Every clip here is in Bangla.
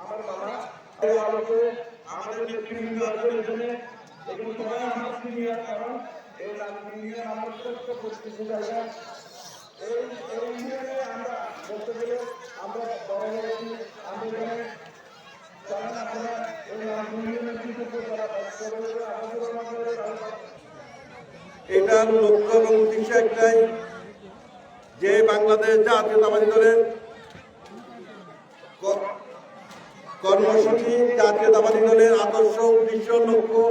আমার মামা এই আলোকে আমাদের নেতৃবৃন্দ আছেন এখানে এখানে সবাই আমার সিনিয়র কারণ এই নাম ইউনিয়ন আমার শ্রেষ্ঠ প্রস্তুতি জায়গা এই এই ইউনিয়নে আমরা বলতে গেলে আমরা বড় হয়েছি আমরা এখানে জানেন আপনারা এই ইউনিয়নের কৃতজ্ঞ যারা আমাদের আমাদের লক্ষ্য এবং উদ্দেশ্য একটাই যে বাংলাদেশ জাতীয়তাবাদী দলের কর্মসূচি জাতীয়তাবাদী দলের আদর্শ উদ্দেশ্য লক্ষ্য,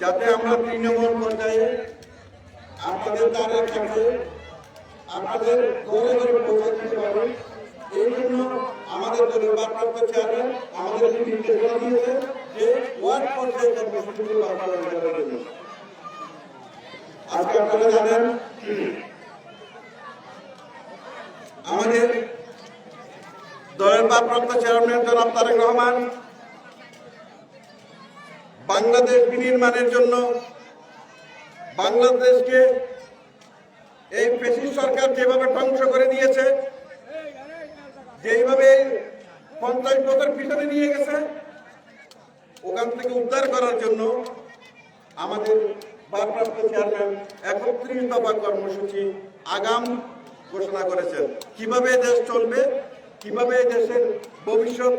যাতে আমরা তৃণমূল পর্যায়ে আপনাদের দ্বারের কাছে আপনাদের ঘরে ঘরে পৌঁছে দিতে এই জন্য আমাদের দলের ভারপ্রাপ্ত চেয়ারম্যান আমাদের নির্দেশনা দিয়েছে যে ওয়ার্ড পর্যায়ে কর্মসূচিগুলো করার জন্য। আজকে আপনারা জানেন আমাদের দলের ভারপ্রাপ্ত চেয়ারম্যান জনাব তারেক রহমান, বাংলাদেশ বিনির্মাণের জন্য বাংলাদেশকে এই পেশি সরকার যেভাবে ধ্বংস করে দিয়েছে, যেইভাবে পঞ্চাশ বছর পিছনে নিয়ে গেছে, ওখান থেকে উদ্ধার করার জন্য আমাদের ভারপ্রাপ্ত চেয়ারম্যান একত্রিশ দফা কর্মসূচি আগাম ঘোষণা করেছেন। কীভাবে দেশ চলবে, কীভাবে দেশের ভবিষ্যৎ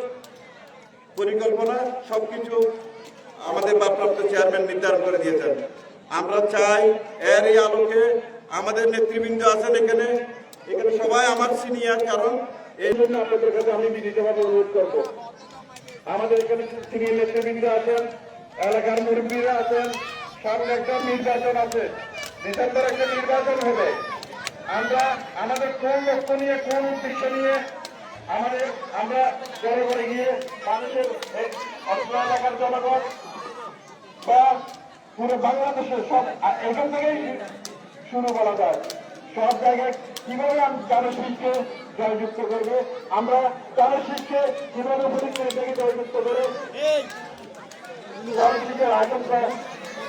পরিকল্পনা, সবকিছু আমাদের ভারপ্রাপ্ত চেয়ারম্যান নির্ধারণ করে দিয়েছেন। আমরা চাই এর এই আলোকে আমাদের নেতৃবৃন্দ আছেন এখানে। এখানে সবাই আমার সিনিয়র, কারণ এই জন্য আপনাদের কাছে আমি বিনীতভাবে অনুরোধ করব। আমাদের এখানে সিনিয়র নেতৃবৃন্দ আছেন, এলাকার মুরব্বীরা আছেন, সামনে একটা নির্বাচন আছে। ডিসেম্বর একটা নির্বাচন হবে। আমরা আমাদের কোন লক্ষ্য নিয়ে কোন উদ্দেশ্য নিয়ে আমাদের আমরা ঘরে ঘরে গিয়ে মানুষের এলাকার জনগণ বা পুরো বাংলাদেশের সব এখান থেকেই শুরু করা যায়। সব জায়গায় কীভাবে আমি জনশীলকে জয়যুক্ত করব? আমরা জনশীলকে কীভাবে পরীক্ষা থেকে জয়যুক্ত করে জনশীলের আশঙ্কা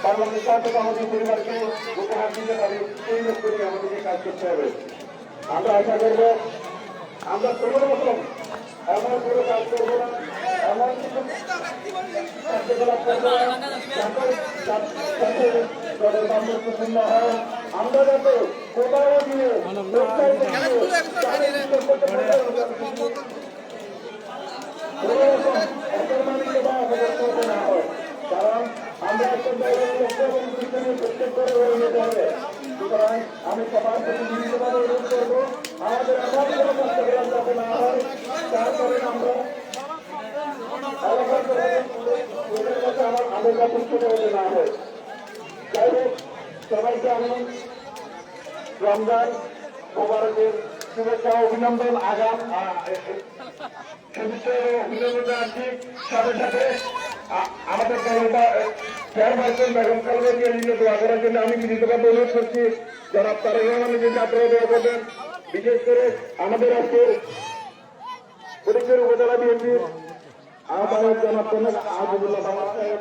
বাংলাদেশ থেকে আমাদের পরিবারকে উপহার দিতে পারি সেই লক্ষ্য নিয়ে আমাদেরকে কাজ করতে হবে। আমরা আশা করব আমরা কোনো রকম এমন কোনো কাজ করব না এমন কিছু কার্যকলাপ করব যাতে- হয়। আমরা যাতে কোথাও গিয়ে কোথাও গিয়ে তাদের করতে পারি না। কোনো রকম অসম্মানিত বা অপদস্থ না হয়। কারণ আমরা একটা দলের লক্ষ্য এবং উদ্দেশ্য নিয়ে প্রত্যেক করে গড়ে নিতে হবে। সুতরাং আমি সবার প্রতি বিনীতভাবে অনুরোধ করব আমাদের এমন কোনো কার্যকলাপ যাতে না হয় তারপরে আমরা এলাকার লোকের কাছে আমার আবেগ আকর্ষিত হতে না হয় যাই হোক সবাইকে আমি রমজান মোবারকের শুভেচ্ছা অভিনন্দন, আগাম আমাদের দলটা চেয়ারপারসন বেগম খালেদা জিয়ার জন্য আমি বিনীতভাবে অনুরোধ করছি। জনাব তারেক বিশেষ করে আমাদের আজকের ফরিদপুর উপজেলা বিএনপির আহ্বায়ক জনাব আহমদুল্লাহ সাহেব।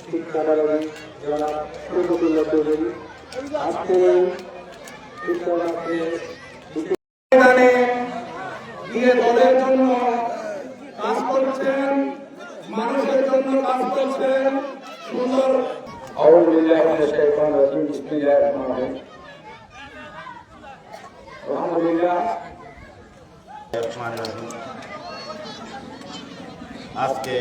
আর কি, না না ধন্যবাদ শিক্ষানগরী জনাব শরীফুল্লাহ চৌধুরী আজকে এই শিক্ষানগরী ময়দানে গিয়ে দলের জন্য কাজ করছেন মানুষের জন্য কাজ করছেন সুন্দর أعوذ بالله من الشيطان الرجيم بسم الله الرحمن الرحيم الحمد لله আজকে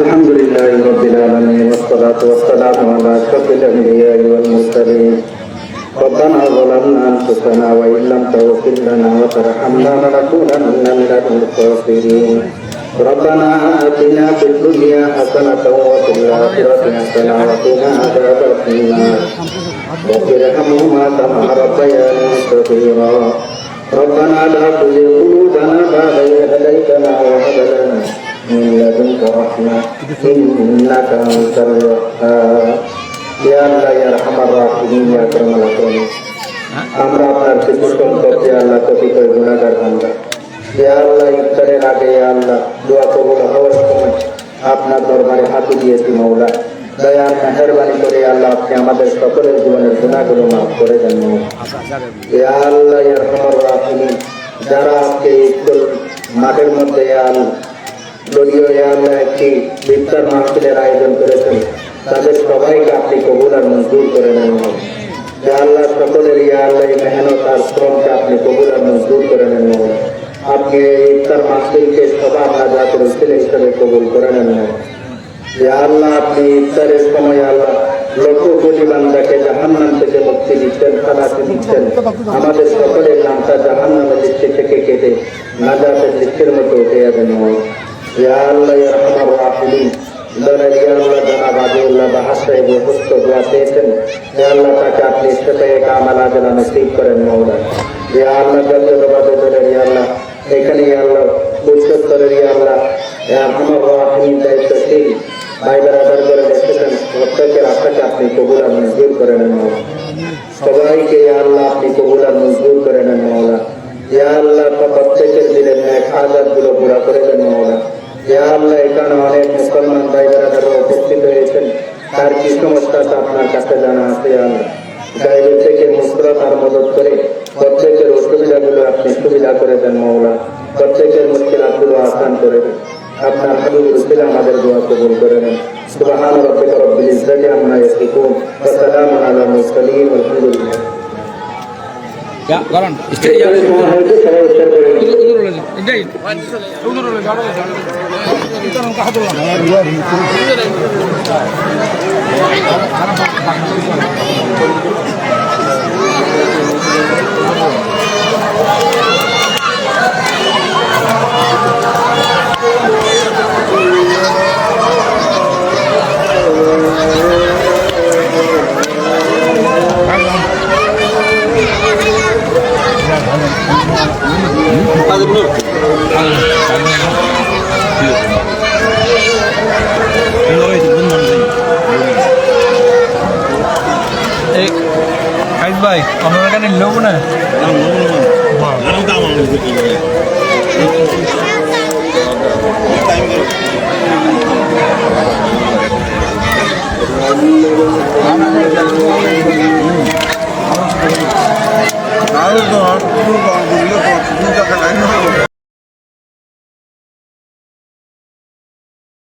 الحمد لله رب العالمين والصلاة والسلام على أشرف الأنبياء والمرسلين ربنا ظلمنا أنفسنا وإن لم تغفر لنا وترحمنا لنكونن من الخاسرين ربنا آتنا في الدنيا حسنة وفي الآخرة حسنة وقنا عذاب النار واغفر ارحمهما كما ربياني صغيرا ربنا لا تزغ قلوبنا بعد إذ الرحمة إنك أنت الوهاب يا الله يا أرحم الراحمين يا أكرم الأكرمين আমরা আপনার কিছু সংখ্যক ইয়া আল্লাহ কথিত গুণাগার বান্দা ইয়া আল্লাহ ইফতারের আগে ইয়া আল্লাহ দোয়া কবুল হওয়ার সময় আপনার দরবারে হাত দিয়েছি মৌলা দয়ার মেহরবানি করে ইয়া আল্লাহ আপনি আমাদের সকলের জীবনের গুণাগুলো মাফ করে দেন মৌলা ইয়া আল্লাহ ইয়া রহমান রাহিমিন যারা আজকে এই স্কুল মাঠের মধ্যে ইয়া আল্লাহ দলীয় আল্লাহ একটি বিস্তার মাহফিলের আয়োজন করেছেন। তাদের সবাইকে আপনি কবুল আর মঞ্জুর করে নেন। আল্লাহ সকলের ইয়া আল্লাহ মেহনত আর শ্রমকে আপনি কবুল আর মঞ্জুর করে নেন। আপনি ইফতার মাহফিলকে সবার নাজাতের উসিলা হিসেবে কবুল করে নেন। আল্লাহ আপনি ইফতারের সময় আল্লাহ লক্ষ কোটি বান্দাকে জাহান্নাম থেকে মুক্তি দিচ্ছেন খালাসি দিচ্ছেন। আমাদের সকলের নামটা জাহান্নামের দৃষ্টি থেকে কেটে নাজাতের দৃষ্টির মতো উঠে যাবেন ইয়া আল্লাহ ইয়া রহমান রাহিমিন দলের ইয়া আল্লাহ জানাব আজিউল্লাহ বাহার সাহেব অসুস্থ দোয়া পেয়েছেন ইয়া আল্লাহ তাকে আপনি সেটাই কামাল আজলা নসিব করেন মৌলা ইয়া আল্লাহ জাতীয়তাবাদী দলের ইয়া আল্লাহ এখানে ইয়া আল্লাহ উচ্চস্তরের ইয়া আল্লাহ ইয়া রহমান রাহিমিন দায়িত্বশীল ভাই বেড়াদার করে এসেছেন প্রত্যেকের আশাকে আপনি কবুল মঞ্জুর করে নেন মৌলা সবাইকে আল্লাহ আপনি কবুল মঞ্জুর করে নেন মৌলা ইয়া আল্লাহ প্রত্যেকের দিলেন এক হাজারগুলো পুরা করে দেন মৌলা ইয়া আল্লাহ এখানে অনেক মুসলমান ভাই বেড়াদার উপস্থিত হয়েছেন তার কি সমস্যা তা আপনার কাছে জানা আছে ইয়া আল্লাহ গাইবের থেকে মুসরত আর মদত করে প্রত্যেকের অসুবিধাগুলো আপনি সুবিধা করে দেন মৌলা প্রত্যেকের মুশকিলাতগুলো আসান করে দেন আপনার হাবিবুর রসুল আমাদের দোয়া কবুল করে নেন সুবহান রাব্বিকা রব্বিল ইজ্জাতি আম্মা ইয়াসিফুন ওয়া সালামুন আলাল মুরসালিন আলহামদুলিল্লাহ Ya, karan. এখানে সময় হয়েছে সবাই Kais ভাই আপনার এখানে